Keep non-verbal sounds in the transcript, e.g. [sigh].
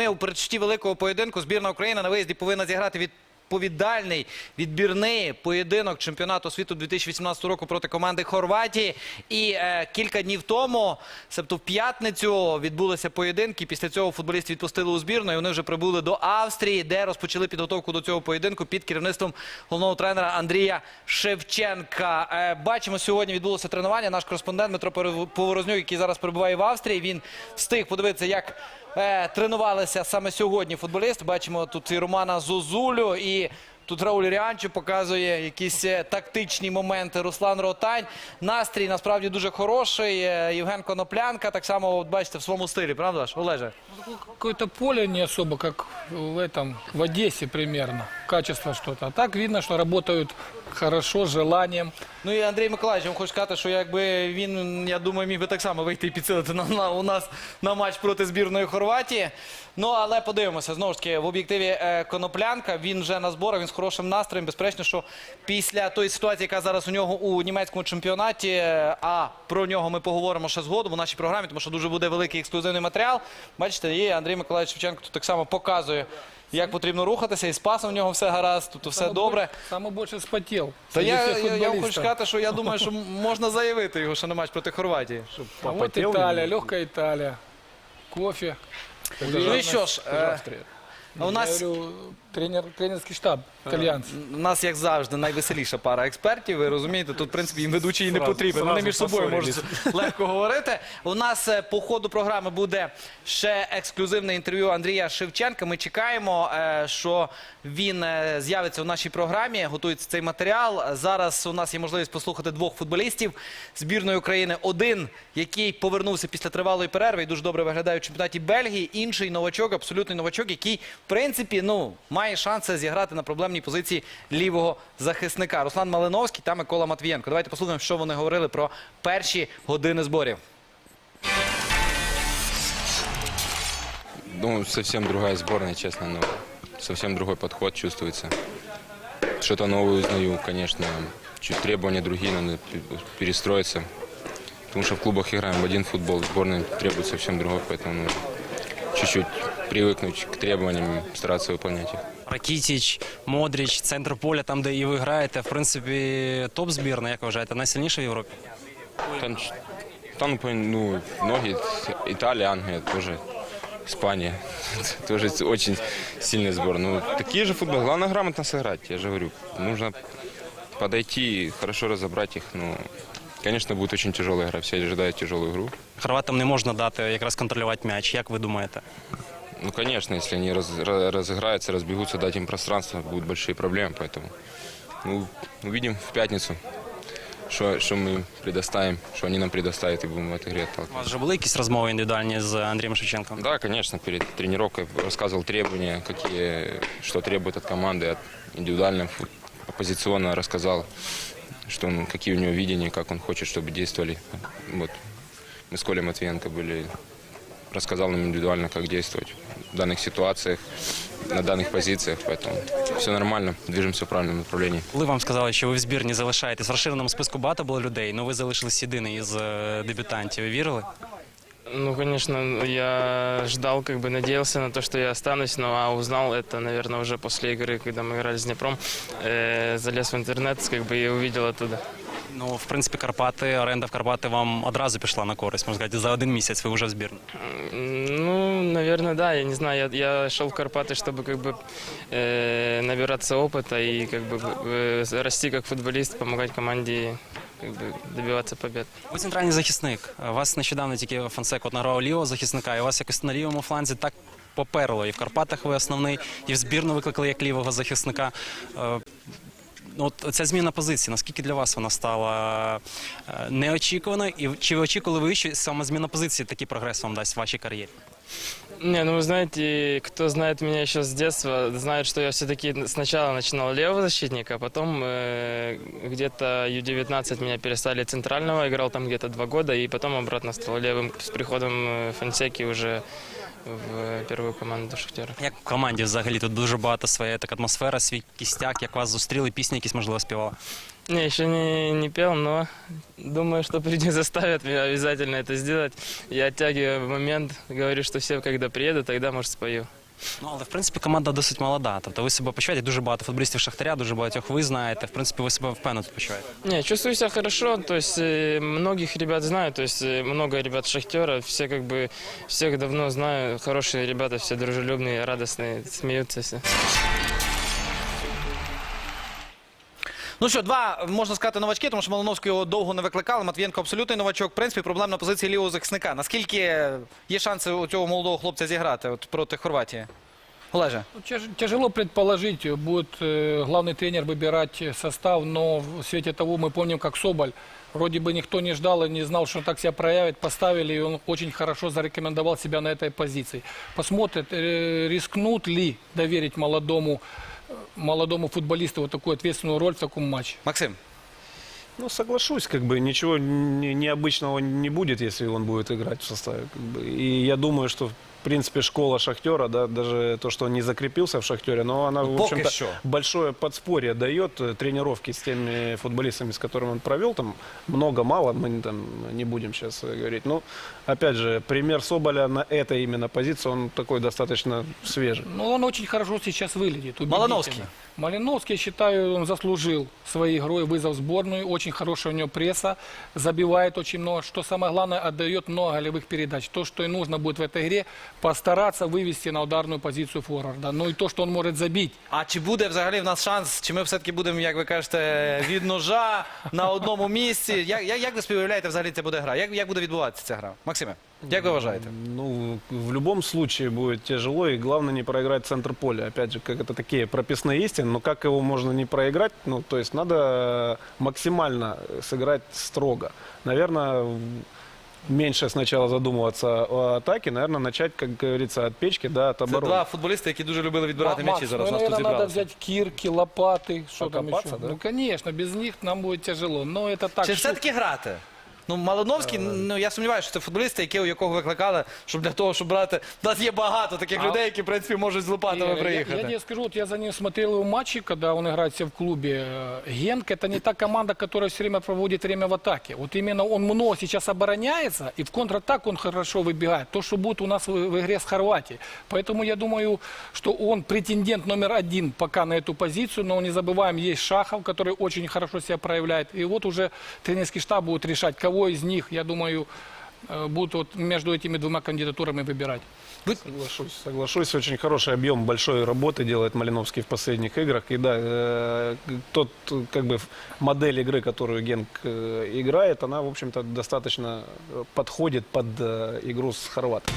Ми у передчутті великого поєдинку. Збірна України на виїзді повинна зіграти відповідальний відбірний поєдинок чемпіонату світу 2018 року проти команди Хорватії. І е, кілька днів тому, себто в п'ятницю, відбулися поєдинки. Після цього футболістів відпустили у збірну. І вони вже прибули до Австрії, де розпочали підготовку до цього поєдинку під керівництвом головного тренера Андрія Шевченка. Е, бачимо, сьогодні відбулося тренування. Наш кореспондент Дмитро Поворознюк, який зараз перебуває в Австрії. Він встиг подивитися, як е, тренувалися саме сьогодні футболісти. Бачимо тут і Романа Зозулю, і тут Рауль Ріанчо показує якісь е, тактичні моменти. Руслан Ротань. Настрій насправді дуже хороший. Е, Євген Коноплянка так само, от бачите, в своєму стилі, правда ж, Олеже? Какое-то поле не особо, как в этом, в Одессе примерно. Качество что-то. А так видно, что работают хорошо, с желанием. Ну і Андрій Миколаївич, я вам хочу сказати, що якби він, я думаю, міг би так само вийти і підсилити на, на, у нас на матч проти збірної Хорватії. Ну, але подивимося, знову ж таки, в об'єктиві е, Коноплянка, він вже на зборах, він з хорошим настроєм. Безперечно, що після тої ситуації, яка зараз у нього у німецькому чемпіонаті, е, а про нього ми поговоримо ще згодом у нашій програмі, тому що дуже буде великий ексклюзивний матеріал. Бачите, і Андрій Миколаївич Шевченко тут так само показує, як потрібно рухатися, і з пасом в нього все гаразд, тут все добре. больше- більше больше спотел. Та я, я, я вам хочу сказати, що я думаю, що можна заявити його що на матч проти Хорватії. А вот Италия, легкая Италия. Кофе. Ну і що ж, Австрия. у Я нас говорю, тренер, тренерский штаб итальянцев. У нас, як завжди, найвеселіша пара експертів. Ви розумієте, тут, в принципі, їм ведучий і не потрібен. Вони між собою можуть поссорились. легко говорити. У нас е, по ходу програми буде ще ексклюзивне інтерв'ю Андрія Шевченка. Ми чекаємо, е, що він е, з'явиться у нашій програмі. Готується цей матеріал. Зараз у нас є можливість послухати двох футболістів збірної України. Один, який повернувся після тривалої перерви і дуже добре виглядає у чемпіонаті Бельгії. Інший новачок, абсолютний новачок, який, в принципі, ну має шанси зіграти на проблемній позиції лівого захисника. Руслан Малиновський та Микола Матвієнко. Давайте послухаємо, що вони говорили про перші години зборів. Ну, совсем другая сборная, честно, но совсем другой подход чувствуется. Что-то новое узнаю, конечно, чуть требования другие, надо пе- перестроиться. Потому что в клубах играем в один футбол, в сборной требует совсем другой, поэтому нужно чуть-чуть привыкнуть к требованиям, стараться выполнять их. Ракітіч, Модріч, центр поля, там, де і ви граєте, в принципі, топ збірна, як вважаєте, найсильніша в Європі? Там, там ну, ноги, Италия, Англия тоже, Испания. [laughs] Тоже очень сильный сбор. Ну, такие же футбол. Главное грамотно сыграть, я же говорю. Нужно подойти, хорошо разобрать их. Ну, конечно, будет очень тяжелая игра. Все ожидают тяжелую игру. Хорватам не можна дати якраз контролювати м'яч. Як ви думаєте? Ну, конечно, если они раз- ра- разыграются, разбегутся, дать им пространство, будут большие проблемы. Поэтому ну, увидим в пятницу, что, что мы им предоставим, что они нам предоставят, и будем в этой игре У отталкиваться. вас вже були якісь розмови індивідуальні з Андрієм Шевченком? Да, конечно, перед тренировкой рассказывал требования, какие, что требует от команды, от индивидуально, фу- позиционно рассказал, что он, какие у него видения, как он хочет, чтобы действовали. Вот. Мы с Колей Матвиенко были, рассказал нам индивидуально, как действовать в данных ситуациях, на данных позициях, поэтому все нормально, движемся в правильном направлении. Коли вам сказали, що ви в збірні залишаєтесь, в розширеному списку багато було людей, але ви залишились єдиний із е, дебютантів. Ви вірили? Ну, конечно, я ждал, как бы надеялся на то, что я останусь, но а узнал это, наверное, уже после игры, когда мы играли с Днепром. Э, залез в интернет, как бы и увидел оттуда. Ну, в принципі, Карпати, оренда в Карпати вам одразу пішла на користь, можна сказати, за один місяць ви вже в збірні. М, Ну, наверное, да, я не знаю, я, я шел в Карпаты, чтобы как бы э, набираться опыта и как бы э, расти как футболист, помогать команде как бы добиваться побед. Ви центральний захисник. У вас нещодавно тільки Фансек от награв лівого захисника, і у вас якось на лівому фланзі так поперло. І в Карпатах ви основний, і в збірну викликали як лівого захисника. Е, ну, От ця зміна позиції, наскільки для вас вона стала е, неочікуваною? І чи ви очікували ви, що саме зміна позиції такий прогрес вам дасть в вашій кар'єрі? Не, ну вы знаете, кто знает меня еще с детства, знает, что я все-таки сначала начинал левого защитника, а потом э, где-то Ю-19 меня перестали центрального, играл там где-то два года, и потом обратно стал левым с приходом э, Фонсеки уже в первую команду Шахтера. Як в команді взагалі тут дуже багато своєї так атмосфера, свій кістяк, як вас зустріли, пісні якісь можливо співали? Не, еще не, не пел, но думаю, что люди [laughs] заставят меня обязательно это сделать. Я оттягиваю момент, говорю, что все, когда приеду, тогда, может, спою. Ну, але в принципі команда досить молода. Тобто ви себе почуваєте дуже багато футболістів Шахтаря, дуже багатьох ви знаєте. В принципі, ви себе впевнено почуваєте. Не, чувствую себя хорошо, то есть э, многих ребят знаю, то есть э, много ребят Шахтера, все как бы, всех давно знаю, хорошие ребята, все дружелюбные, радостные, смеются все. Ну що, два можна сказати новачки, тому що Малиновський його довго не викликали. Матвієнко абсолютний новачок. В принципі, проблем на позиції лівого захисника. Наскільки є шанси у цього молодого хлопця зіграти от проти Хорватії? Олеже. Ну, тяж- Тяжело предположить, будет э, главный тренер выбирать состав, но в свете того мы помним, как Соболь. Вроде бы никто не ждал и не знал, что так себя проявит. Поставили, и он очень хорошо зарекомендовал себя на этой позиции. Посмотрят, э, рискнут ли доверить молодому, э, молодому футболисту вот такую ответственную роль в таком матче. Максим. Ну, соглашусь, как бы ничего не- необычного не будет, если он будет играть в составе. как бы. И я думаю, что в принципе школа Шахтера, да, даже то, что он не закрепился в Шахтере, но она, в Ну, общем-то, большое подспорье дает э, тренировки с теми футболистами, с которыми он провел, там много-мало, мы не- там не будем сейчас говорить. Но, опять же, пример Соболя на этой именно позиции, он такой достаточно свежий. Ну, он очень хорошо сейчас выглядит. Малиновский. Малиновский, считаю, он заслужил своей игрой вызов сборную. Очень хорошая у него пресса. Забивает очень много. Что самое главное, отдает много голевых передач. То, что и нужно будет в этой игре, постараться вывести на ударную позицию форварда. Ну и то, что он может забить. А чи буде взагалі в нас шанс, чи ми все-таки будемо, як ви кажете, від ножа на одному місці? Як, як, як ви співявляєте взагалі це буде гра? Як, як буде відбуватися ця гра? Максиме, як ви вважаєте? Ну, в любом случае будет тяжело, и главное не проиграть центр поля. Опять же, как это такие прописные истины, но как его можно не проиграть? Ну, то есть надо максимально сыграть строго. Наверное, меньше сначала задумываться о атаке, наверное, начать, как говорится, от печки, да, от Це обороны. два футболісти, які дуже любили відбирати Макс, м'ячі зараз. ну, у нас тут наверное, надо зібралися. взять кирки, лопаты, что там Покопаться, еще. да? Ну, конечно, без них нам будет тяжело. Но это так. Чи что- все-таки грати? Ну, Малиновський, ну я сумніваюся, що це футболісти, які, у якого викликали, щоб для того, щоб брати. У нас є багато таких А- людей, які, в принципі, можуть з лопатами Игорь, я, приїхати. я тебе скажу, вот я за ним смотрел его матчи, когда он играет себе в клубе. Э, Генк это не та команда, которая все время проводит время в атаке. Вот именно он много сейчас обороняется, и в контратак он хорошо выбегает. То, что будет у нас в, в игре с Хорватией. Поэтому я думаю, что он претендент номер один пока на эту позицию. Но не забываем, есть Шахов, который очень хорошо себя проявляет. И вот уже тренерский штаб будет решать, кого из них, я думаю, э, будут вот между этими двумя кандидатурами выбирать. Соглашусь, соглашусь. Очень хороший объем большой работы делает Малиновский в последних играх. И да, э, тот э, как бы модель игры, которую Генк э, играет, она, в общем-то, достаточно э, подходит под э, игру с хорватом.